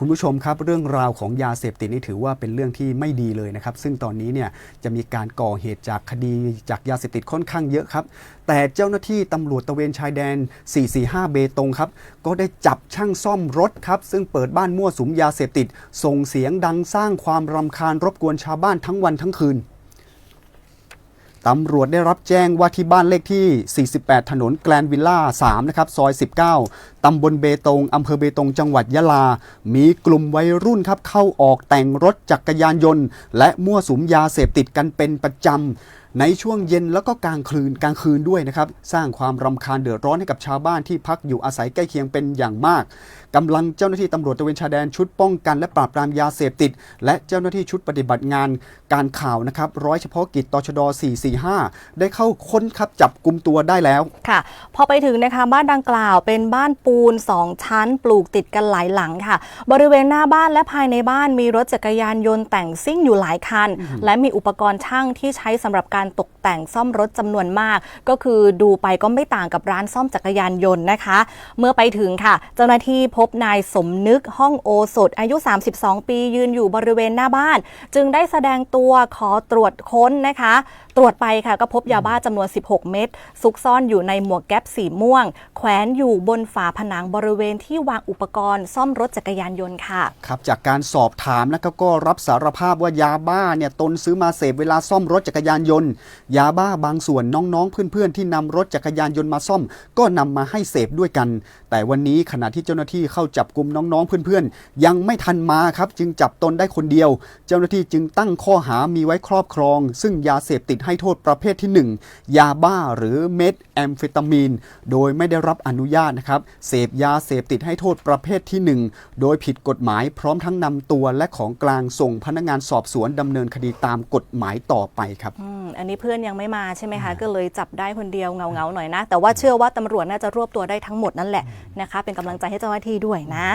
คุณผู้ชมครับเรื่องราวของยาเสพติดนี่ถือว่าเป็นเรื่องที่ไม่ดีเลยนะครับ ซึ่งตอนนี้เนี่ยจะมีการก่อเหตุจากคดีจากยาเสพติดค่อนข้างเยอะครับ แต่เจ้าหน้าที่ตำรวจตะเวนชายแดน 445 เบตงครับ ก็ได้จับช่างซ่อมรถครับ ซึ่งเปิดบ้านมั่วสุมยาเสพติด ส่งเสียงดังสร้างความรำคาญรบกวนชาวบ้านทั้งวันทั้งคืนตำรวจได้รับแจ้งว่าที่บ้านเลขที่ 48 ถนนแกลนวิลล่า 3 นะครับ ซอย 19 ตำบลเบตงอำเภอเบตงจังหวัดยะลา มีกลุ่มวัยรุ่นครับเข้าออกแต่งรถจักรยานยนต์ และมั่วสุมยาเสพติดกันเป็นประจำในช่วงเย็นแล้วก็กลางคืนกลางคืนด้วยนะครับ สร้างความรำคาญเดือดร้อนให้กับชาวบ้านที่พักอยู่อาศัยใกล้เคียงเป็นอย่างมากกำลังเจ้าหน้าที่ตำรวจตะเวนชายแดนชุดป้องกันและปราบปรามยาเสพติด และเจ้าหน้าที่ชุดปฏิบัติงานการข่าวนะครับ ร้อยเฉพาะกิจตชด 445 ได้เข้าค้นครับจับกลุ่มตัวได้แล้วค่ะ พอไปถึงนะคะบ้านดังกล่าวเป็นบ้านปูน 2 ชั้น ปลูกติดกันหลายหลังค่ะ บริเวณหน้าบ้านและภายในบ้านมีรถจักรยานยนต์แต่งซิ่งอยู่หลายคัน และมีอุปกรณ์ช่างที่ใช้สำหรับการตกแต่งซ่อมรถจำนวนมาก ก็คือดูไปก็ไม่ต่างกับร้านซ่อมจักรยานยนต์นะคะ เมื่อไปถึงค่ะ เจ้าหน้าที่พบนายสมนึกห้องโอสถอายุ 32 ปียืนอยู่บริเวณหน้าบ้าน จึงได้แสดงตัวขอตรวจค้นนะคะ ตรวจไปค่ะก็พบยาบ้าจำนวน 16 เม็ดซุกซ่อนอยู่ในหมวกแก๊ปสีม่วง แขวนอยู่บนฝาผนังบริเวณที่วางอุปกรณ์ซ่อมรถจักรยานยนต์ค่ะ ครับ จากการสอบถามนะครับก็รับสารภาพว่ายาบ้าเนี่ยตนซื้อมาเสพเวลาซ่อมรถจักรยานยนต์ ยาบ้าบางส่วนน้องๆ เพื่อนๆ ที่นำรถจักรยานยนต์มาซ่อม ก็นำมาให้เสพด้วยกัน แต่วันนี้ขณะที่เจ้าหน้าที่เข้าจับกลุ่มน้องๆ เพื่อนๆ ยังไม่ทันมาครับจึงจับตนได้คนเดียว เจ้าหน้าที่จึงตั้งข้อหามีไว้ครอบครอง ซึ่งยาเสพติดให้โทษประเภทที่ 1 ยาบ้าหรือเม็ดแอมเฟตามีน โดยไม่ได้รับอนุญาตนะครับเสพยาเสพติดให้โทษประเภทที่ 1 โดยผิดกฎหมายพร้อมทั้งนำตัวและของกลางส่งพนักงานสอบสวนดำเนินคดีตามกฎหมายต่อไปครับอืมอันนี้เพื่อนยังไม่มาใช่ไหมคะ ก็เลยจับได้คนเดียวเงาๆหน่อยนะ แต่ว่าเชื่อว่าตำรวจน่าจะรวบตัวได้ทั้งหมดนั่นแหละนะคะ เป็นกำลังใจให้เจ้าหน้าที่ด้วยนะ